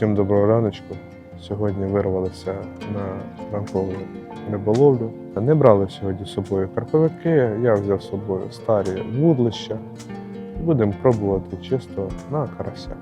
Всім доброго раночку. Сьогодні вирвалися на ранкову риболовлю. Не брали сьогодні з собою карповики, я взяв з собою старі вудлища. Будемо пробувати чисто на карася.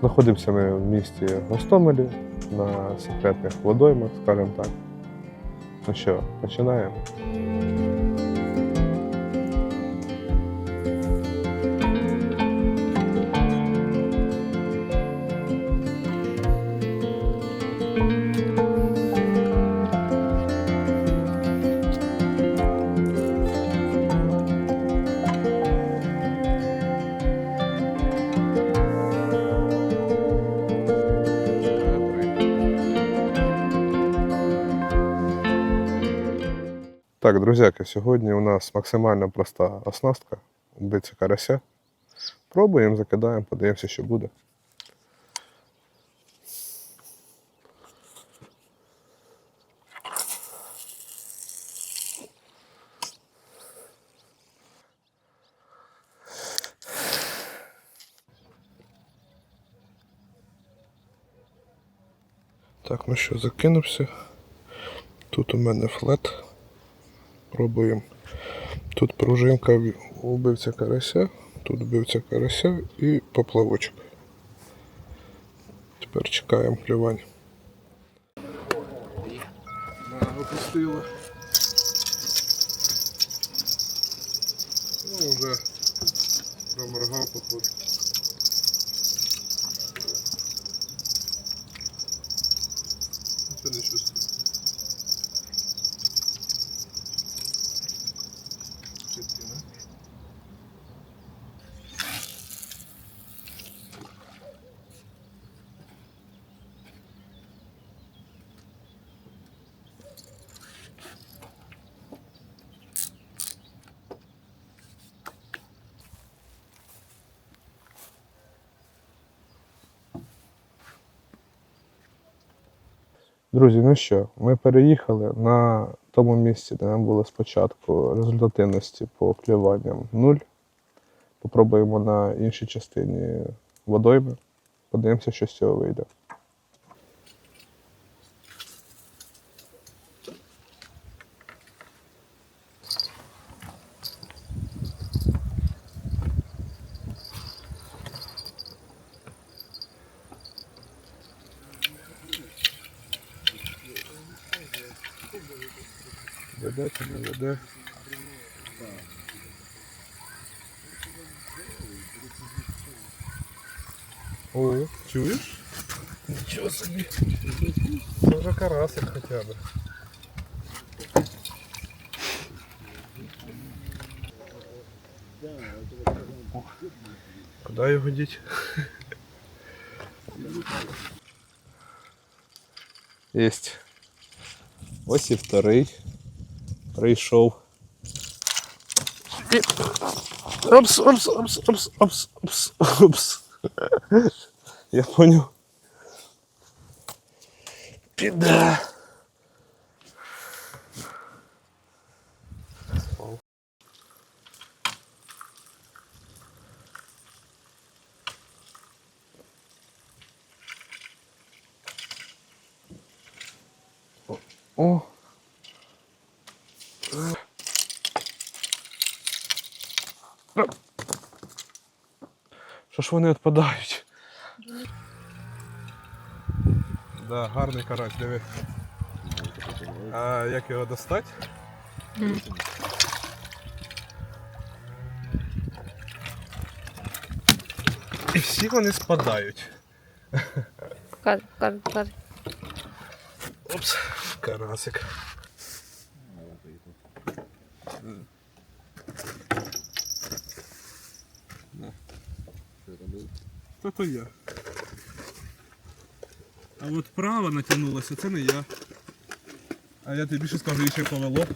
Знаходимося ми в місті Гостомелі на секретних водоймах, скажімо так. Ну що, починаємо. Так, друзяки, сьогодні у нас максимально проста оснастка. Убиця карася. Пробуємо, закидаємо, подивимося, що буде. Так, ну що, закинувся. Тут у мене флет. Пробуємо. Тут пружинка в- убивця карася, тут вбивця карася і поплавочок. Тепер чекаємо клювань. Опустили. Ну, вже проморгав, походу. Друзі, ну що, ми переїхали на тому місці, де нам було спочатку результативності по клюванням 0. Попробуємо на іншій частині водойми. Подивимося, що з цього вийде. Веде чи не веде? О, чуєш? Нічого собі. Це вже карасик хоча б. Куди його діть? Єсть. Ось і вторий. Прийшов. І... Опс, опс, опс, опс, опс, опс, опс. Я понял. Піде. О. Що ж вони відпадають? Да, гарний карась, диви. А як його достати? І всі вони спадають. Кар, кар, кар. Опс, карасик. Та то я. А от право натягнулося, це не я. А я тобі більше скажу, ще повело.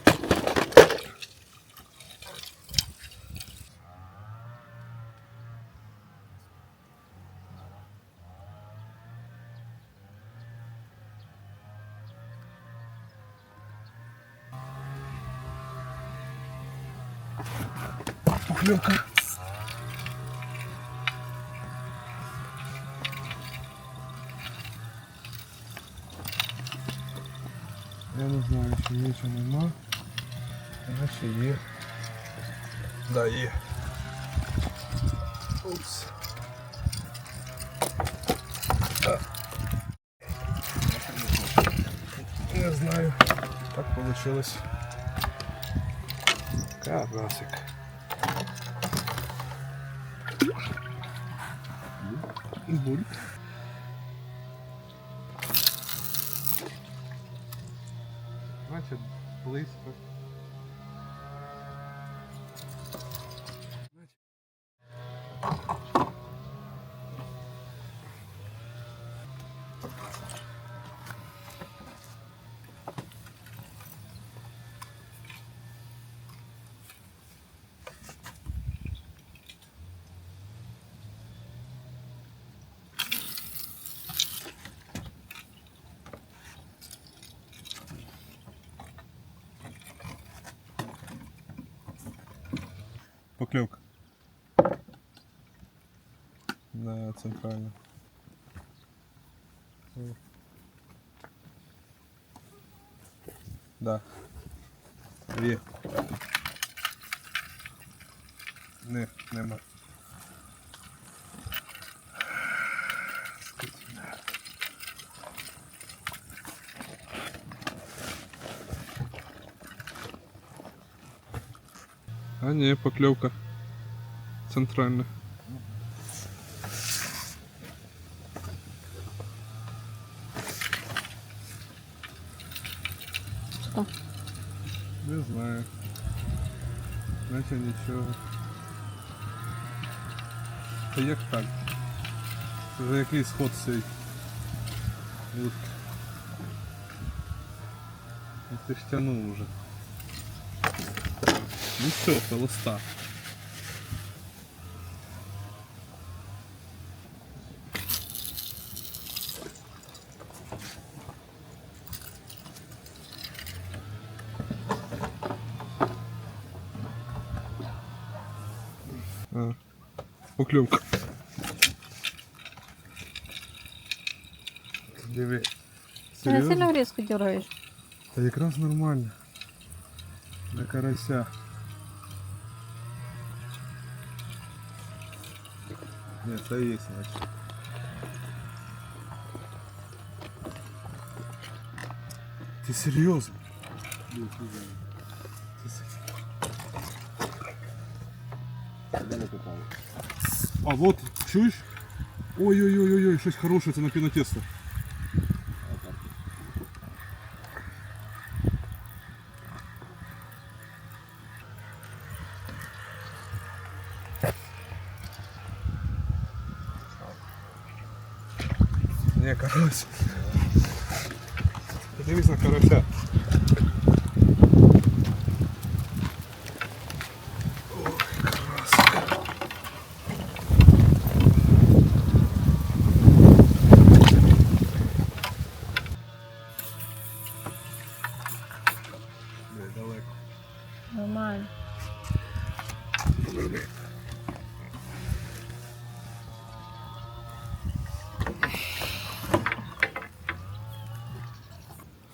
Пухлевка. Я не знаю, чи є, чи нема. Наче є. Да, є. Упс. А. Не знаю. Так получилось. Карасик. Бульк. Значить, близько. Поклевка. Да, центрально. Да. Є. Не, нема. А не, поклевка. Центральная. Что? Не знаю. Наче нічого. Та як так? Це вже який сход цей. Ну ти ж тянув уже. Ну все, холоста. Поклевка. Диви. Ты не Серйозно? сильно резко дергаешь. Та якраз нормально. Для карася. Ні, це є, значить. Ти серйозно? Ти се- А вот, чуєш? Ой-ой-ой-ой, щось хороше, це на пінотесто. Не, карась. Подивись на карася.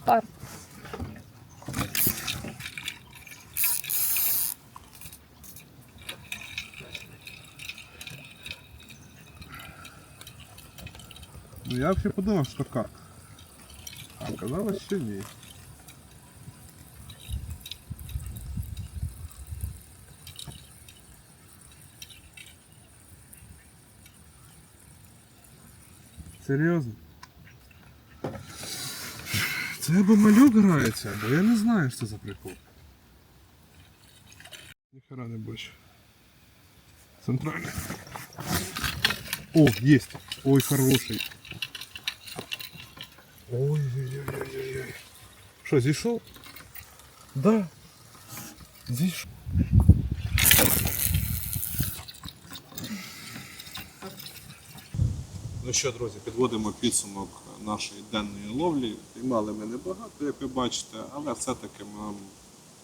Пар. Ну я вообще подумал, что карп. А оказалось, что не. Серйозно? Це або малюк грається, або я не знаю, що це за прикол. Ніхера не більше. Центральний. О, есть. Ой, хороший. Ой-ой-ой-ой-ой. Что, зашел? Да. Зашел. Ну що, друзі, підводимо підсумок нашої денної ловлі. Піймали ми небагато, як ви бачите, але все-таки нам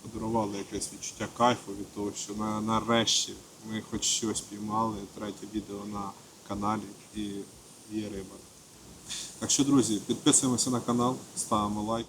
подарували якесь відчуття кайфу від того, що на, нарешті ми хоч щось піймали. Третє відео на каналі і є риба. Так що, друзі, підписуємося на канал, ставимо лайки.